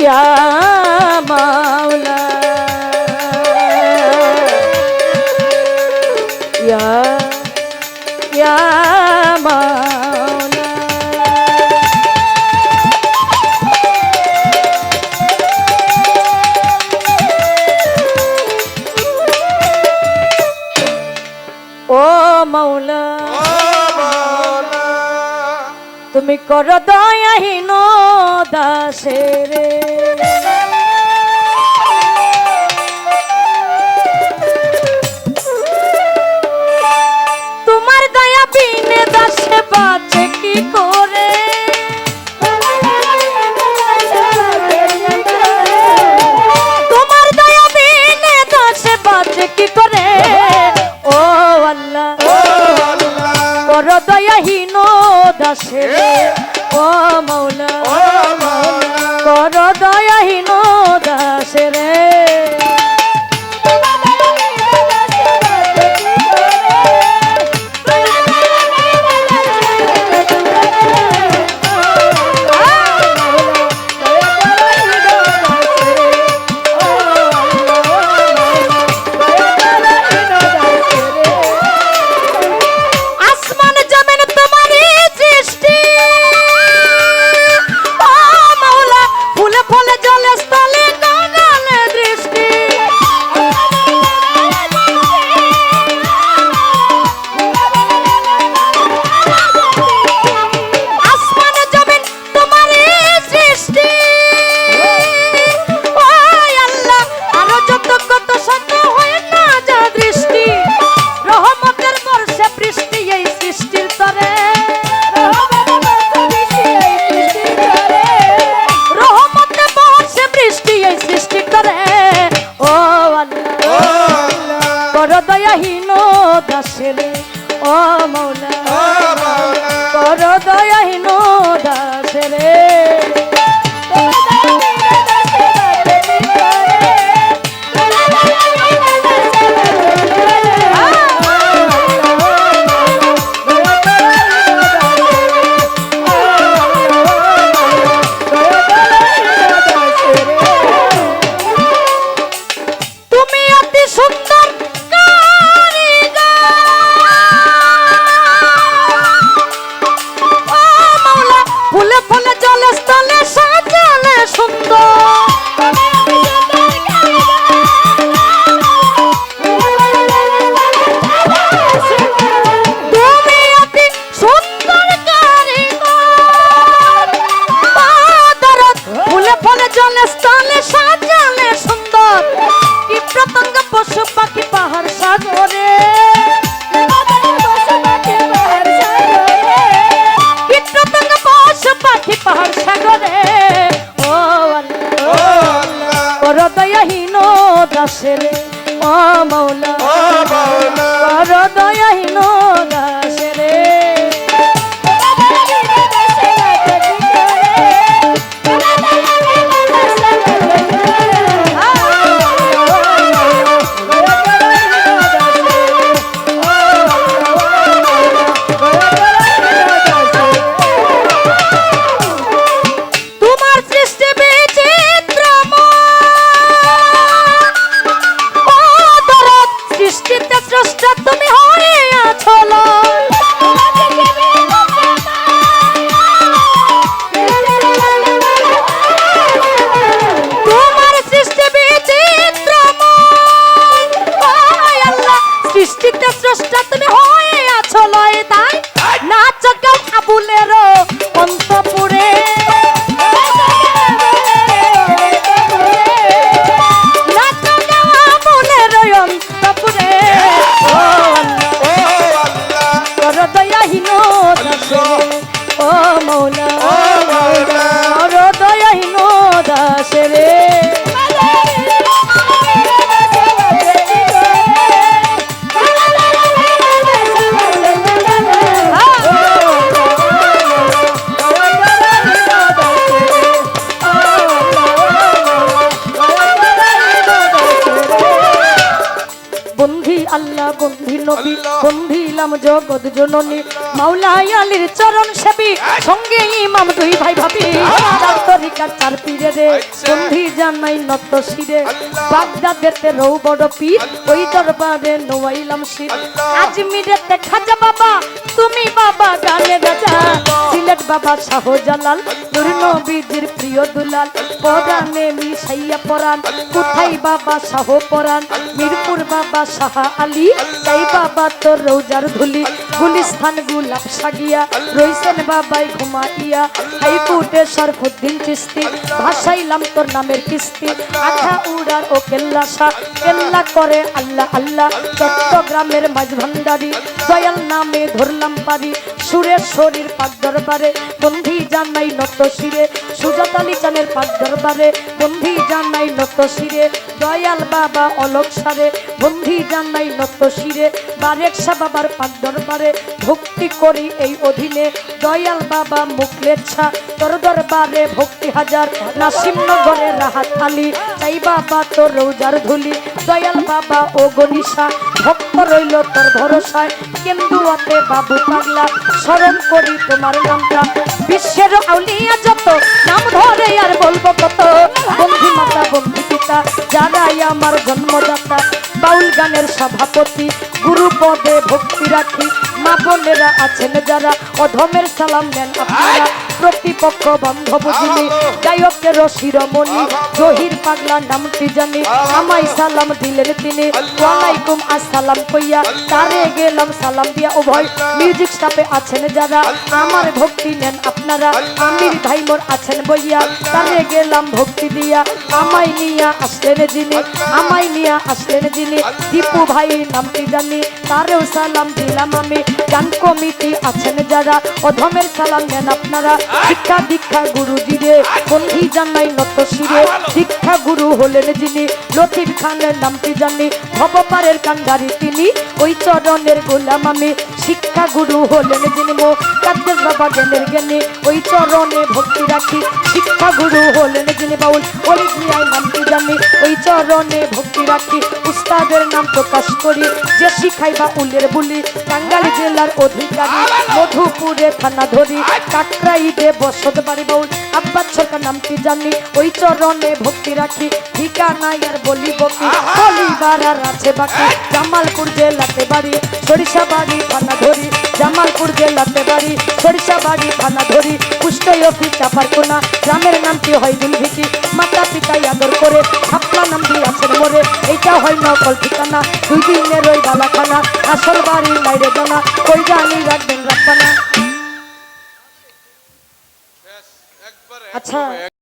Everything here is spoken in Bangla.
श्यामा তুমি করো দয়াহীন দাসের। তোমার দয়া বিনে দাসে বাদ ও মৌলা। সাগরে। ও আল্লাহ। দয়াহীন দাসের ও মৌলা। নবী বন্ধিলাম জগৎ জননী। মাওলাই আলীর চরণ সেবি সঙ্গে ইমাম দুই ভাই ভাবি। চার তরিকার চার পীরে রে বন্ধি জানাই নত শিরে। বাগদাদেতে রৌ বড় পীর ওই দরবারে নোয়াইলাম শির। আজ মিরেতে খাজা বাবা তুমি বাবা গানে রাজা। সিলেট বাবা শাহজালাল নূর নবীজির প্রিয় দুলাল। পরাণে মিশাইয়া পরাণ। কোথায় বাবা শাহ পরাণ? মিরপুর বাবা শাহ আলী। তাই বাবা তোর রৌজার ধুলি। গুলিস্থান গুলাব সাগিয়া রইছেন বাবাই ঘুমাইয়া। হাইকোর্টে সরফুদ্দিন চিস্তি ভাসাইলাম তোর নামের কিস্তি। আধা উড়ার ও কেল্লা শাহ কেল্লা করে আল্লাহ আল্লাহ। চট্টগ্রামের মাঝ ভান্ডারি দয়াল নামে ধরলাম পারি। সুরের শরীর পাক দরবারে, বন্ধি জানাই নত শিরে। সুজাত আলী চানের পাক দরবারে, বন্ধি জানাই নত শিরে। দয়াল বাবা অলোক সারে, বন্ধি জানাই নত শিরে। বারেক শাহ বাবার পাক দরবারে, ভক্তি করি এই অধীনে। দয়াল বাবা মুখলেচ্ছা তোর দরবারে ভক্তি হাজার। নাসিমনগরে রাহাত আলী তাই বাবা তোর রোজার ধুলি। দয়াল বাবা, ও গনিশা ভক্ত রইল তোর ভরসায়। কেন্দুয়াতে বাবু পাগলা, স্মরণ করি তোমার নামটা। বিশ্বের আউলিয়া যত নাম সভাপতি গুরু পদে ভক্তি রাখি। মা বোনেরা আছেন যারা অধমের সালাম নেন আপনারা। প্রতিপক্ষ বন্ধ যিনি গায়কের শিরোমণি। জহির পাগলা নামটি জানি? আমায় সালাম দিলেন তিনি। ওয়ালাইকুম আসসালাম কইয়া তারে গেলাম সালাম দিয়া। উভয় মিউজিক স্টাফে আছেন যারা আমার ভক্তি নেন আপনারা। আমির ভাইমোর আছেন বইয়া। তারে গেলাম ভক্তি দিয়া। আমায় নিয়া আসলেন যিনি। আমায় নিয়া আসলেন যিনি। দীপু ভাই নামটি জানি? তারেও সালাম দিলাম আমি। গান কমিটি আছেন যারা অধমের সালাম নেন আপনারা। শিক্ষা দীক্ষা গুরুজি রে বন্ধি জানাই নত শিরে? শিক্ষা গুরু হলেন যিনি, লতিফ খানের নামটি জানি? ভবপারের কান্ডারি তিনি, ওই চরণের গোলাম আমি। শিক্ষা গুরু হলেন যিনি মো কাদ্দেশ বাবা জ্ঞানের জ্ঞানী। ওই চরণে ভক্তি রাখি। শিক্ষা গুরু হলেন যিনি বাউল। অলিজিয়ায় নামটি জানি? ওই চরণে ভক্তি রাখি। উস্তাদের নাম প্রকাশ করি। যে শিখাইবা উলের বুলি টাঙ্গালি জেলার অধিকারী। মধুপুরে থানা ধরি। কাকরাইতে বসত বাড়ি বাউল। সরকার নামটি জানি? ওই চরণে ভক্তি রাখি। ঠিকানা আর বলি বকি বলিবার আর আছে বাকি। জামালপুর জেলাতে বাড়ি সরিষা বাড়ি থানা ধরি। জামালপুর জেলাতে বাড়ি সরিষা বাড়ি থানা ধরি। অফিস চাপার কোনা। গ্রামের নামটি হয় দুলভিকি মাতা পিতা আদর করে। ছাপলা নাম দিয়ে আছেন মোরে। এইটা হয় নকল ঠিকানা। দুই দিনের ওই বালাখানা আসল বাড়ি বাইরে জানা। কই জানি রাখবেন রাখবানা। আচ্ছা।